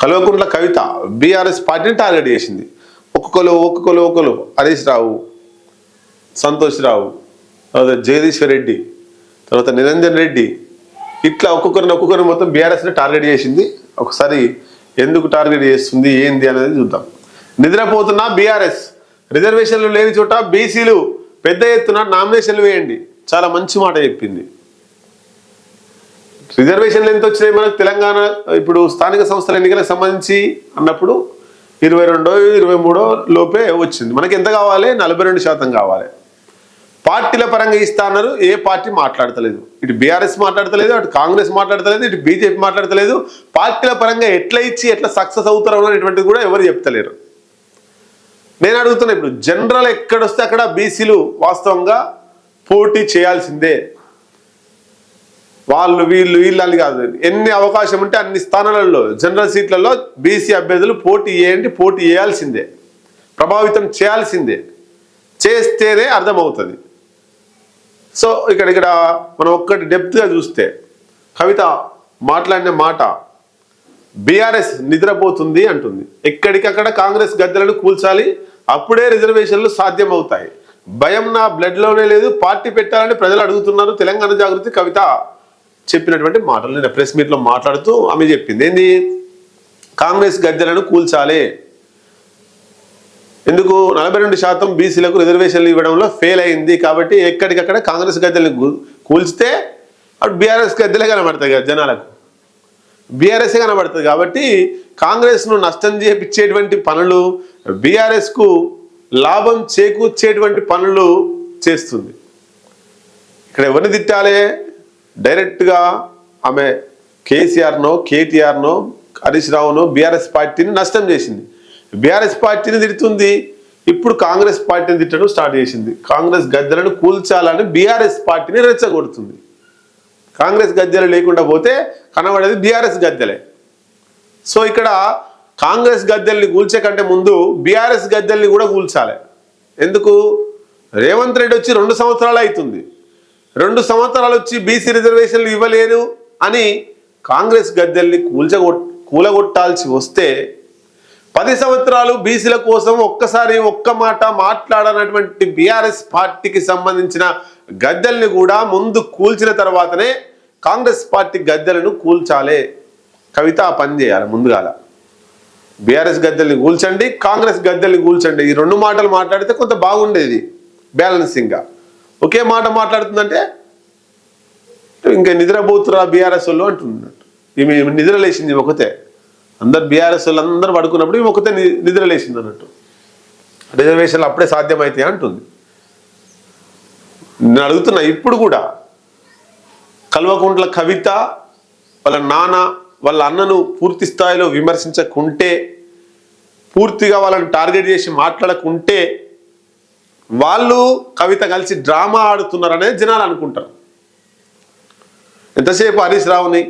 Kalvakuntla Kavitha BRS పార్టీని target చేసింది. ఒక్కొక్కరు ఒక్కొక్కరు ఒక్కొక్కరు హరీష్ రావు సంతోష్ రావు తర్వాత జగదీశ్వర్ రెడ్డి తర్వాత నిరంజన్ రెడ్డి. ఇట్లా ఒక్కొక్కరిని ఒక్కొక్కరిని మొత్తం బీఆర్ఎస్ని టార్గెట్ చేసింది. ఒకసారి ఎందుకు టార్గెట్ చేస్తుంది ఏంది అనేది చూద్దాం. నిద్రపోతున్న బీఆర్ఎస్. రిజర్వేషన్లు లేని చోట బీసీలు పెద్ద ఎత్తున నామినేషన్లు వేయండి. చాలా మంచి మాట చెప్పింది. రిజర్వేషన్లు ఎంత వచ్చినాయి మనకు? తెలంగాణ ఇప్పుడు స్థానిక సంస్థల ఎన్నికలకు సంబంధించి అన్నప్పుడు ఇరవై రెండో ఇరవై మూడో లోపే వచ్చింది. మనకి ఎంత కావాలి? నలభై రెండు శాతం కావాలి. పార్టీల పరంగా ఇస్తా అన్నారు. ఏ పార్టీ మాట్లాడతలేదు. ఇటు బీఆర్ఎస్ మాట్లాడతలేదు అటు కాంగ్రెస్ మాట్లాడతలేదు ఇటు బీజేపీ మాట్లాడతలేదు. పార్టీల పరంగా ఎట్లా ఇచ్చి ఎట్లా సక్సెస్ అవుతారు అనేటువంటిది కూడా ఎవరు చెప్తలేరు. నేను అడుగుతున్నా ఇప్పుడు జనరల్ ఎక్కడొస్తే అక్కడ బీసీలు వాస్తవంగా పోటీ చేయాల్సిందే. వాళ్ళు వీళ్ళు వీళ్ళు కాదు. ఎన్ని అవకాశం ఉంటే అన్ని స్థానాలలో జనరల్ సీట్లలో బీసీ అభ్యర్థులు పోటీ చేయండి పోటీ చేయాల్సిందే. ప్రభావితం చేయాల్సిందే. చేస్తేనే అర్థమవుతుంది. సో ఇక్కడ ఇక్కడ మనం ఒక్కటి డెప్త్గా చూస్తే కవిత మాట్లాడిన మాట బీఆర్ఎస్ నిద్రపోతుంది అంటుంది. ఎక్కడికక్కడ కాంగ్రెస్ గద్దెలను కూల్చాలి అప్పుడే రిజర్వేషన్లు సాధ్యమవుతాయి. భయం నా బ్లడ్లోనే లేదు పార్టీ పెట్టాలని ప్రజలు అడుగుతున్నారు తెలంగాణ జాగృతి కవిత. చెప్పినటువంటి మాటలు నేను ప్రెస్ మీట్లో మాట్లాడుతూ ఆమె చెప్పింది. ఏంది? కాంగ్రెస్ గద్దెలను కూల్చాలి. ఎందుకు? నలభై రెండు శాతం బీసీలకు రిజర్వేషన్లు ఇవ్వడంలో ఫెయిల్ అయింది. కాబట్టి ఎక్కడికక్కడ కాంగ్రెస్ గద్దెలను కూల్చితే అటు బీఆర్ఎస్ గద్దెలే కనబడతాయి కదా జనాలకు. బీఆర్ఎస్ఏ కనబడుతుంది కాబట్టి కాంగ్రెస్ను నష్టం చేపించేటువంటి పనులు బీఆర్ఎస్కు లాభం చేకూర్చేటువంటి పనులు చేస్తుంది. ఇక్కడ ఎవరిని తిట్టాలి? డైరెక్ట్గా ఆమె కేసీఆర్నో కేటీఆర్నో హరీష్ రావునో బీఆర్ఎస్ పార్టీని నష్టం చేసింది. బీఆర్ఎస్ పార్టీని తిడుతుంది. ఇప్పుడు కాంగ్రెస్ పార్టీని తిట్టడం స్టార్ట్ చేసింది. కాంగ్రెస్ గద్దెలను కూల్చాలని బీఆర్ఎస్ పార్టీని రెచ్చగొడుతుంది. కాంగ్రెస్ గద్దెలు లేకుండా పోతే కనబడేది బీఆర్ఎస్ గద్దెలే. సో ఇక్కడ కాంగ్రెస్ గద్దెల్ని కూల్చే కంటే ముందు బీఆర్ఎస్ గద్దెల్ని కూడా కూల్చాలి. ఎందుకు? రేవంత్ రెడ్డి వచ్చి రెండు సంవత్సరాలు అవుతుంది. రెండు సంవత్సరాలు వచ్చి బీసీ రిజర్వేషన్లు ఇవ్వలేను అని కాంగ్రెస్ గద్దెల్ని కూల్చగొట్ కూలగొట్టాల్సి వస్తే పది సంవత్సరాలు బీసీల కోసం ఒక్కసారి ఒక్క మాట మాట్లాడనటువంటి బీఆర్ఎస్ పార్టీకి సంబంధించిన గద్దెల్ని కూడా ముందు కూల్చిన తర్వాతనే కాంగ్రెస్ పార్టీ గద్దెలను కూల్చాలే. కవిత ఆ పని చేయాలి ముందుగాల. బీఆర్ఎస్ గద్దెల్ని కూల్చండి కాంగ్రెస్ గద్దెల్ని కూల్చండి. ఈ రెండు మాటలు మాట్లాడితే కొంత బాగుండేది. బ్యాలెన్సింగ్గా. ఒకే మాట మాట్లాడుతుందంటే ఇంకా నిద్రపోతురా బీఆర్ఎస్ వాళ్ళు అంటున్నట్టు ఈమె నిద్ర లేచింది ఒకతే అందరు బీఆర్ఎస్ వాళ్ళు అందరూ పడుకున్నప్పుడు ఈమె ఒకతే ని- నిద్ర లేచింది అన్నట్టు. రిజర్వేషన్లు అప్పుడే సాధ్యమైతాయి అంటుంది. నేను అడుగుతున్నా ఇప్పుడు కూడా కల్వకుంట్ల కవిత వాళ్ళ నాన్న వాళ్ళ అన్నను పూర్తి స్థాయిలో విమర్శించకుంటే పూర్తిగా వాళ్ళని టార్గెట్ చేసి మాట్లాడకుంటే వాళ్ళు కవిత కలిసి డ్రామా ఆడుతున్నారనే జనాలు అనుకుంటారు. ఎంతసేపు హరీష్ రావుని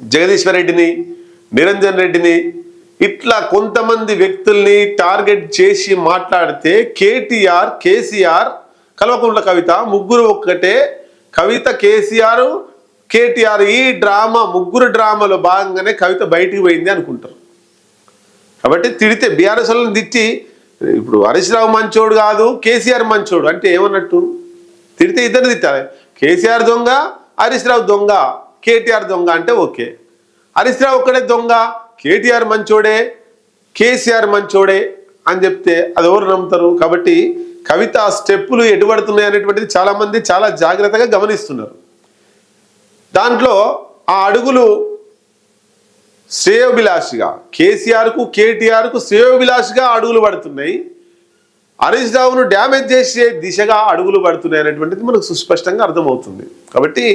జగదీశ్వర్ రెడ్డిని నిరంజన్ రెడ్డిని ఇట్లా కొంతమంది వ్యక్తుల్ని టార్గెట్ చేసి మాట్లాడితే కేటీఆర్ కేసీఆర్ కల్వకుంట్ల కవిత ముగ్గురు ఒక్కటే. కవిత కేసీఆర్ కేటీఆర్ ఈ డ్రామా ముగ్గురు డ్రామాలో భాగంగానే కవిత బయటికి పోయింది అనుకుంటారు. కాబట్టి తిడితే బీఆర్ఎస్ వాళ్ళని తిట్టి ఇప్పుడు హరీష్ రావు మంచోడు కాదు కేసీఆర్ మంచోడు. అంటే ఏమన్నట్టు? తిడితే ఇద్దరు తిట్టాలి. కేసీఆర్ దొంగ హరీష్ రావు దొంగ కేటీఆర్ దొంగ అంటే ఓకే. హరీష్ రావు ఒక్కడే దొంగ కేటీఆర్ మంచోడే కేసీఆర్ మంచోడే అని చెప్తే అది ఎవరు నమ్ముతారు? కాబట్టి కవిత ఆ స్టెప్పులు ఎటుపడుతున్నాయి అనేటువంటిది చాలామంది చాలా జాగ్రత్తగా గమనిస్తున్నారు. దాంట్లో ఆ అడుగులు శ్రేయోభిలాషిగా కేసీఆర్కు కేటీఆర్కు శ్రేయోభిలాషిగా అడుగులు పడుతున్నాయి. హరీష్ రావును డ్యామేజ్ చేసే దిశగా అడుగులు పడుతున్నాయి అనేటువంటిది మనకు సుస్పష్టంగా అర్థమవుతుంది. కాబట్టి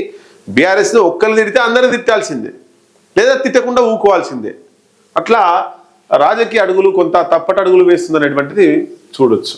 బీఆర్ఎస్ని ఒక్కరిని తిడితే అందరిని తిట్టాల్సిందే లేదా తిట్టకుండా ఊకోవాల్సిందే. అట్లా రాజకీయ అడుగులు కొంత తప్పటడుగులు వేస్తుంది అనేటువంటిది చూడొచ్చు.